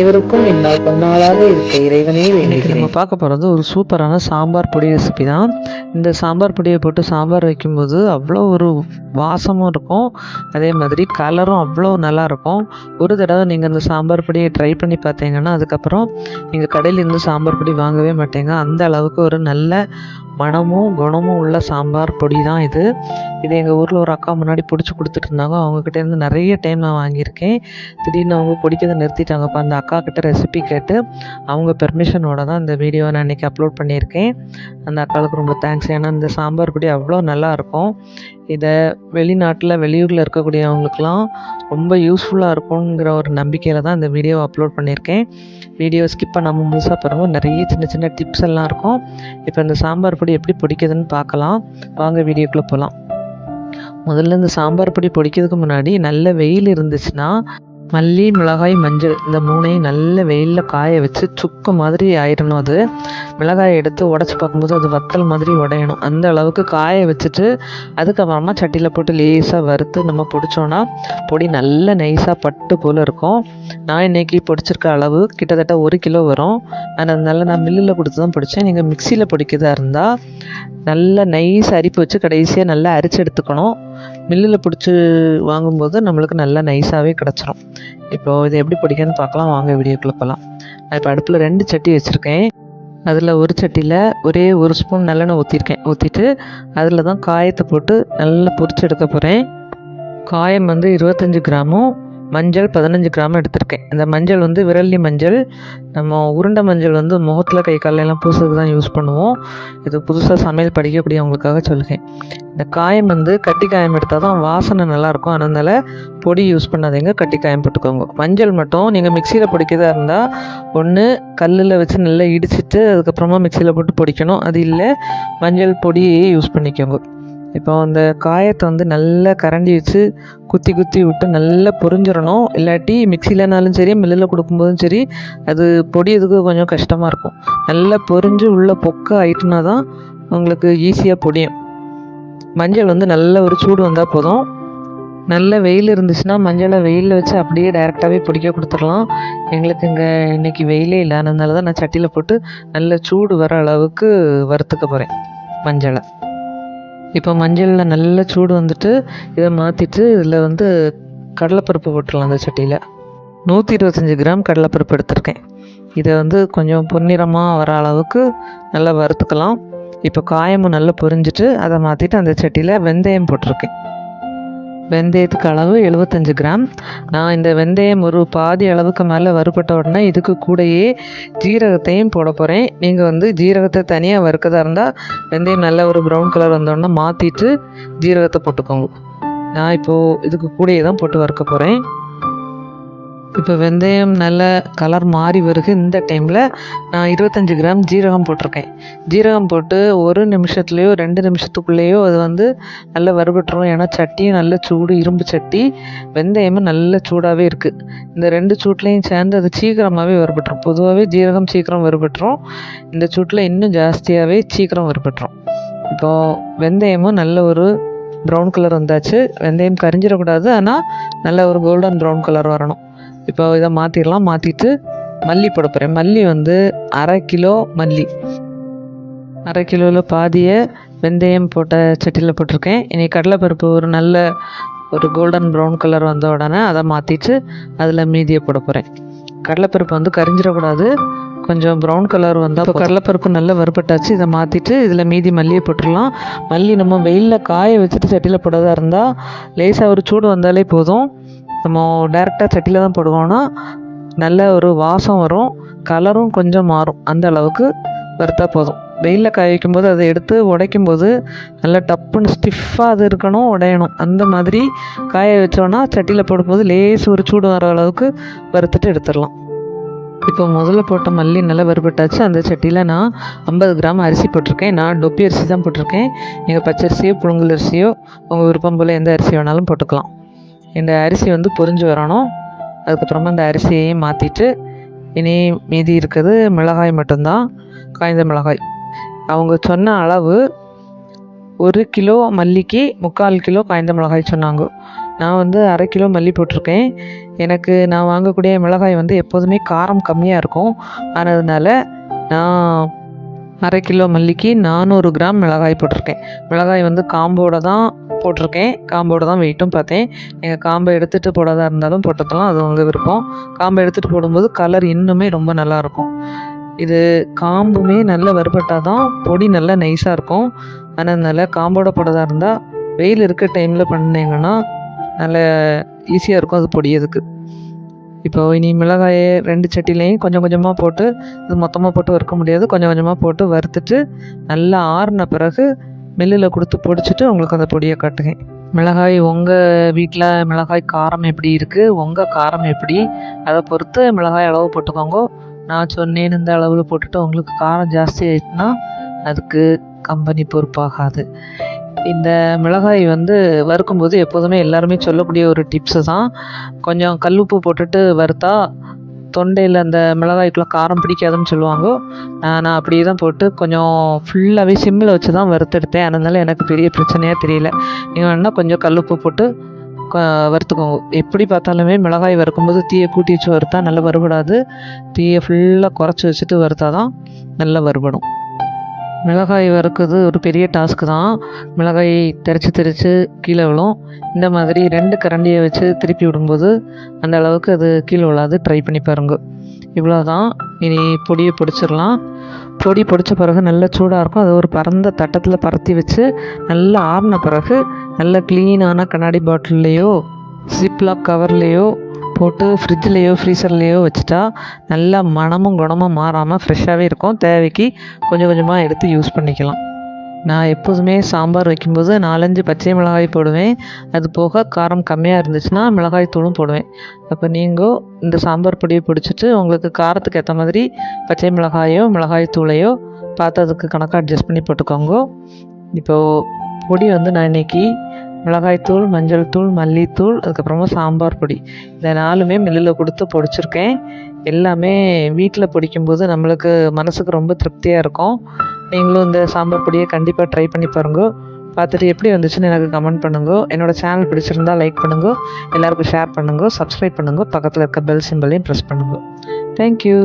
எனக்கும் என்னால் பொன்னாளாக இருக்க இறைவனே இன்னைக்கு நம்ம பார்க்க போகிறது ஒரு சூப்பரான சாம்பார் பொடி ரெசிபி தான். இந்த சாம்பார் பொடியை போட்டு சாம்பார் வைக்கும்போது அவ்வளோ ஒரு வாசமும் இருக்கும். அதே மாதிரி கலரும் அவ்வளோ நல்லா இருக்கும். ஒரு தடவை நீங்கள் அந்த சாம்பார் பொடியை ட்ரை பண்ணி பார்த்தீங்கன்னா அதுக்கப்புறம் நீங்கள் கடையிலேருந்து சாம்பார் பொடி வாங்கவே மாட்டீங்க. அந்த அளவுக்கு ஒரு நல்ல மணமும் குணமும் உள்ள சாம்பார் பொடி தான் இது. இது எங்கள் ஊரில் ஒரு அக்கா முன்னாடி பிடிச்சி கொடுத்துட்டு இருந்தாங்க. அவங்கக்கிட்டேருந்து நிறைய டைம் நான் வாங்கியிருக்கேன். திடீர்னு அவங்க பிடிக்கிறத நிறுத்திட்டாங்கப்பா. அந்த அக்கா கிட்ட ரெசிபி கேட்டு அவங்க பெர்மிஷனோட தான் இந்த வீடியோவை நான் இன்றைக்கி அப்லோட் பண்ணியிருக்கேன். அந்த அக்காவுக்கு ரொம்ப தேங்க்ஸ் ஏன்னா இந்த சாம்பார் பொடி அவ்வளோ நல்லாயிருக்கும் இதை வெளிநாட்டில் வெளியூரில் இருக்கக்கூடியவங்களுக்குலாம் ரொம்ப யூஸ்ஃபுல்லாக இருக்குங்கிற ஒரு நம்பிக்கையில் தான் இந்த வீடியோவை அப்லோட் பண்ணியிருக்கேன். வீடியோ ஸ்கிப் பண்ணாமல் முழுசாக பாருங்கள் நிறைய சின்ன சின்ன டிப்ஸ் எல்லாம் இருக்கும். இப்போ இந்த சாம்பார் பொடி எப்படி பிடிக்குதுன்னு பார்க்கலாம். வாங்க வீடியோக்குள்ளே போகலாம் முதல்ல இந்த சாம்பார் பொடி பொடிக்கிறதுக்கு முன்னாடி நல்ல வெயில் இருந்துச்சுன்னா மல்லி மிளகாய் மஞ்சள் இந்த மூணையும் நல்ல வெயிலில் காய வச்சு சுக்கு மாதிரி ஆயிடணும் அது. மிளகாயை எடுத்து உடச்சி பார்க்கும்போது அது வத்தல் மாதிரி உடையணும். அந்த அளவுக்கு காய வச்சுட்டு அதுக்கப்புறமா சட்டியில் போட்டு லேசாக வறுத்து நம்ம பிடிச்சோன்னா பொடி நல்ல நைஸாக பட்டு போல் இருக்கும். நான் இன்னைக்கு பிடிச்சிருக்க அளவு கிட்டத்தட்ட ஒரு கிலோ வரும். அதனால நான் மில்லில் கொடுத்து தான் பிடிச்சேன். நீங்கள் மிக்சியில் பிடிக்கிறதா இருந்தால் நல்ல நைஸ் அரிப்பு வச்சு கடைசியாக நல்லா அரிச்சு எடுத்துக்கணும். மில்லில் பிடிச்சி வாங்கும்போது நம்மளுக்கு நல்லா நைஸாகவே கிடச்சிரும். இப்போது இது எப்படி பிடிக்குன்னு பார்க்கலாம். வாங்க வீடியோக்குள்ளே போகலாம் நான் இப்போ அடுப்பில் ரெண்டு சட்டி வச்சுருக்கேன். அதில் ஒரு சட்டியில் ஒரே ஒரு ஸ்பூன் நல்லெண்ணெய் ஊற்றிருக்கேன் ஊற்றிட்டு அதில் தான் காயத்தை போட்டு நல்லா பொரிச்சு எடுக்க போகிறேன் காயம் வந்து இருபத்தஞ்சி கிராமும் மஞ்சள் பதினஞ்சு கிராம் எடுத்திருக்கேன். இந்த மஞ்சள் வந்து விரல்லி மஞ்சள் நம்ம உருண்டை மஞ்சள் வந்து முகத்தில் கை காலெல்லாம் பூசுறதுக்கு தான் யூஸ் பண்ணுவோம். இது புதுசாக சமையல் படிக்கக்கூடிய அவங்களுக்காக சொல்லுவேன் இந்த காயம் வந்து கட்டி காயம் எடுத்தால் தான் வாசனை நல்லாயிருக்கும் அதனால பொடி யூஸ் பண்ணாதீங்க கட்டி காயம் போட்டுக்கோங்க. மஞ்சள் மட்டும் நீங்கள் மிக்சியில் பிடிக்கிறதா இருந்தால் ஒன்று கல்லில் வச்சு நல்லா இடிச்சிட்டு அதுக்கப்புறமா மிக்சியில் போட்டு பொடிக்கணும். அது இல்லை மஞ்சள் பொடியே யூஸ் பண்ணிக்கோங்க. இப்போ அந்த காயத்தை வந்து நல்லா கரண்டி வச்சு குத்தி குத்தி விட்டு நல்லா பொரிஞ்சிடணும். இல்லாட்டி மிக்சிலனாலும் சரி மில்லில் கொடுக்கும்போதும் சரி அது பொடியதுக்கு கொஞ்சம் கஷ்டமாக இருக்கும். நல்லா பொரிஞ்சு உள்ள பொக்க ஆயிட்டுனா தான் உங்களுக்கு ஈஸியாக பொடியும். மஞ்சள் வந்து நல்ல ஒரு சூடு வந்தால் போதும். நல்ல வெயில் இருந்துச்சுன்னா மஞ்சளை வெயிலில் வச்சு அப்படியே டைரெக்டாகவே பொடிக்க கொடுத்துடலாம். எங்களுக்கு இங்கே இன்னைக்கு வெயிலே இல்லை. அதனால தான் நான் சட்டியில் போட்டு நல்ல சூடு வர அளவுக்கு வறுத்துக்க போகிறேன் மஞ்சளை. இப்போ மஞ்சளில் நல்ல சூடு வந்துட்டு இதை மாற்றிட்டு இதில் வந்து கடலைப்பருப்பு போட்டுடலாம் அந்த சட்டியில். நூற்றி இருபத்தஞ்சி கிராம் கடலைப்பருப்பு எடுத்திருக்கேன். இதை வந்து கொஞ்சம் பொன்னிறமாக வர அளவுக்கு நல்லா வறுத்துக்கலாம். இப்போ காயமும் நல்லா பொரிஞ்சிட்டு அதை மாற்றிட்டு அந்த சட்டியில் வெந்தயம் போட்டிருக்கேன். வெந்தயத்துக்கு அளவு எழுபத்தஞ்சு கிராம். நான் இந்த வெந்தயம் ஒரு பாதி அளவுக்கு மேலே வறுபட்ட உடனே இதுக்கு கூடயே ஜீரகத்தையும் போட போகிறேன் நீங்கள் வந்து ஜீரகத்தை தனியாக வறுக்கதா இருந்தால் வெந்தயம் நல்ல ஒரு ப்ரௌன் கலர் வந்தோடனே மாற்றிட்டு ஜீரகத்தை போட்டுக்கோங்க. நான் இப்போது இதுக்கு கூடயே தான் போட்டு வறுக்க போகிறேன் இப்போ வெந்தயம் நல்ல கலர் மாறி வருது. இந்த டைமில் நான் இருபத்தஞ்சி கிராம் ஜீரகம் போட்டிருக்கேன். ஜீரகம் போட்டு ஒரு நிமிஷத்துலேயோ ரெண்டு நிமிஷத்துக்குள்ளேயோ அது வந்து நல்லா வறுபட்டுரும். ஏன்னா சட்டியும் நல்ல சூடு இரும்பு சட்டி வெந்தயமும் நல்ல சூடாகவே இருக்குது இந்த ரெண்டு சூட்லேயும் சேர்ந்து அது சீக்கிரமாகவே வறுபட்டுரும். பொதுவாகவே ஜீரகம் சீக்கிரம் வறுபட்டுரும். இந்த சூட்டில் இன்னும் ஜாஸ்தியாகவே சீக்கிரம் வறுபட்டுரும். இப்போது வெந்தயமும் நல்ல ஒரு ப்ரௌன் கலர் வந்தாச்சு. வெந்தயம் கரிஞ்சிடக்கூடாது. ஆனால் நல்ல ஒரு கோல்டன் ப்ரௌன் கலர் வரணும். இப்போ இதை மாற்றிடலாம் மாற்றிட்டு மல்லி போட போகிறேன் மல்லி வந்து அரை கிலோ மல்லி. அரை கிலோவில் பாதியை வெந்தயம் போட்ட சட்டியில் போட்டிருக்கேன். இனி கடலைப்பருப்பு ஒரு நல்ல ஒரு கோல்டன் ப்ரௌன் கலர் வந்த உடனே அதை மாற்றிட்டு அதில் மீதியை போட போகிறேன் கடலைப்பருப்பு வந்து கரிஞ்சிடக்கூடாது. கொஞ்சம் ப்ரௌன் கலர் வந்தால் இப்போ கடலைப்பருப்பு நல்லா வறுபட்டாச்சு. இதை மாற்றிட்டு இதில் மீதி மல்லியை போட்டுடலாம். மல்லி நம்ம வெயிலில் காய வச்சுட்டு சட்டியில் போடுறதா இருந்தால் லேசாக ஒரு சூடு வந்தாலே போதும். நம்ம டேரெக்டாக சட்டியில் தான் போடுவோன்னா நல்ல ஒரு வாசம் வரும் கலரும் கொஞ்சம் மாறும். அந்த அளவுக்கு வறுத்தா போதும். வெயிலில் காய வைக்கும்போது அதை எடுத்து உடைக்கும் போது நல்லா டப்புன்னு ஸ்டிஃபாக அது இருக்கணும் உடையணும். அந்த மாதிரி காய வச்சோன்னா சட்டியில் போடும்போது லேஸ் ஒரு சூடு வர அளவுக்கு வறுத்துட்டு எடுத்துடலாம். இப்போ முதல்ல போட்ட மல்லி நல்லா வறுபட்டாச்சு. அந்த சட்டியில் நான் ஐம்பது கிராம் அரிசி போட்டிருக்கேன். நான் டொப்பி அரிசி தான் போட்டிருக்கேன். நீங்கள் பச்சரிசியோ புழுங்கல் அரிசியோ உங்கள் விருப்பம் போல் எந்த அரிசி வேணாலும் போட்டுக்கலாம். இந்த அரிசி வந்து பொரிஞ்சு வரணும். அதுக்கப்புறமா இந்த அரிசியையும் மாற்றிட்டு இனி மீதி இருக்கிறது மிளகாய் மட்டும்தான் காய்ந்த மிளகாய். அவங்க சொன்ன அளவு ஒரு கிலோ மல்லிக்கு முக்கால் கிலோ காய்ந்த மிளகாய் சொன்னாங்க. நான் வந்து அரை கிலோ மல்லி போட்டிருக்கேன். எனக்கு நான் வாங்கக்கூடிய மிளகாய் வந்து எப்போதுமே காரம் கம்மியாக இருக்கும். ஆனதுனால நான் அரை கிலோ மல்லிக்கு நானூறு கிராம் மிளகாய் போட்டிருக்கேன். மிளகாய் வந்து காம்போட தான் போட்டிருக்கேன். காம்போட தான் வெயிட்டும் பார்த்தேன். நீங்கள் காம்பை எடுத்துகிட்டு போடாதா இருந்தாலும் போட்டுக்கலாம். அது உங்கள் விருப்பம். காம்பை எடுத்துகிட்டு போடும்போது கலர் இன்னுமே ரொம்ப நல்லாயிருக்கும் இது காம்புமே நல்ல வறுபட்டால் தான் பொடி நல்லா நைஸாக இருக்கும். அதனால் காம்போட போடுறதா இருந்தால் வெயில் இருக்க டைமில் பண்ணிங்கன்னா நல்ல ஈஸியாக இருக்கும் அது பொடியதுக்கு. இப்போ இனி மிளகாயை ரெண்டு சட்டிலையும் கொஞ்சம் கொஞ்சமாக போட்டு இது மொத்தமாக போட்டு வறுக்க முடியாது. கொஞ்சம் கொஞ்சமாக போட்டு வறுத்துட்டு நல்லா ஆறின பிறகு மில்லில் கொடுத்து பொடிச்சிட்டு உங்களுக்கு அந்த பொடியை காட்டுங்க மிளகாய் உங்கள் வீட்டில் மிளகாய் காரம் எப்படி இருக்குது உங்கள் காரம் எப்படி? அதை பொறுத்து மிளகாய் அளவு போட்டுக்கோங்க. நான் சொன்னேன் இந்த அளவில் போட்டுட்டு உங்களுக்கு காரம் ஜாஸ்தி ஆயிடுச்சுன்னா அதுக்கு கம்பெனி பொறுப்பாகாது. இந்த மிளகாய் வந்து வறுக்கும்போது எப்போதுமே எல்லாருமே சொல்லக்கூடிய ஒரு டிப்ஸு தான். கொஞ்சம் கல்லுப்பு போட்டுட்டு வறுத்தா தொண்டையில் அந்த மிளகாய்க்குள்ளே காரம் பிடிக்காதுன்னு சொல்லுவாங்க. நான் நான் அப்படியே தான் போட்டு கொஞ்சம் ஃபுல்லாகவே சிம்மில் வச்சு தான் வறுத்தெடுத்தேன். அதனால எனக்கு பெரிய பிரச்சனையாக தெரியல. நீங்கள் வேணால் கொஞ்சம் கல்லுப்பு போட்டு க- வறுத்துக்கோங்க. எப்படி பார்த்தாலுமே மிளகாய் வறுக்கும்போது தீயை கூட்டி வச்சு வறுத்தா நல்லா வறுபடாது. தீயை ஃபுல்லாக குறைச்சி வச்சுட்டு வறுத்தா தான் நல்லா வறுபடும். மிளகாய் வறுக்கிறது ஒரு பெரிய டாஸ்க்கு தான். மிளகாய் தெரிச்சு தெரிச்சு கீழே விழும். இந்த மாதிரி ரெண்டு கரண்டியை வச்சு திருப்பி விடும்போது அந்த அளவுக்கு அது கீழே விழாது. ட்ரை பண்ணி பாருங்க. இவ்வளோ தான் இனி பொடியை பிடிச்சிடலாம். பொடி பிடிச்ச பிறகு நல்ல சூடாக இருக்கும். அதை ஒரு பரந்த தட்டத்தில் பரத்தி வச்சு நல்லா ஆறின பிறகு நல்ல க்ளீனான கண்ணாடி பாட்டில்லையோ ஜிப்லாக் கவர்லேயோ போட்டு ஃப்ரிட்ஜ்லேயோ ஃப்ரீசர்லேயோ வச்சுட்டா நல்லா மனமும் குணமும் மாறாமல் ஃப்ரெஷ்ஷாகவே இருக்கும். தேவைக்கு கொஞ்சம் கொஞ்சமாக எடுத்து யூஸ் பண்ணிக்கலாம். நான் எப்போதுமே சாம்பார் வைக்கும்போது நாலஞ்சு பச்சை மிளகாய் போடுவேன். அது போக காரம் கம்மியாக இருந்துச்சுன்னா மிளகாய் தூளும் போடுவேன். அப்போ நீங்கள் இந்த சாம்பார் பொடியை பிடிச்சிட்டு உங்களுக்கு காரத்துக்கு ஏற்ற மாதிரி பச்சை மிளகாயோ மிளகாய் தூளையோ பார்த்து அதுக்கு கணக்காக அட்ஜஸ்ட் பண்ணி போட்டுக்கோங்க. இப்போது பொடி வந்து நான் இன்னைக்கு மிளகாய்த்தூள் மஞ்சள் தூள் மல்லித்தூள் அதுக்கப்புறமா சாம்பார் பொடி. இதை நாலுமே மில்லில் கொடுத்து பொடிச்சிருக்கேன். எல்லாமே வீட்டில் பொடிக்கும்போது நம்மளுக்கு மனசுக்கு ரொம்ப திருப்தியாக இருக்கும். நீங்களும் இந்த சாம்பார் பொடியை கண்டிப்பாக ட்ரை பண்ணி பாருங்க. பார்த்துட்டு எப்படி வந்துச்சுன்னு எனக்கு கமெண்ட் பண்ணுங்க. என்னோடய சேனல் பிடிச்சிருந்தா லைக் பண்ணுங்க. எல்லாருக்கும் ஷேர் பண்ணுங்க. சப்ஸ்கிரைப் பண்ணுங்க. பக்கத்தில் இருக்க பெல் சிம்பிளையும் ப்ரெஸ் பண்ணுங்க. Thank you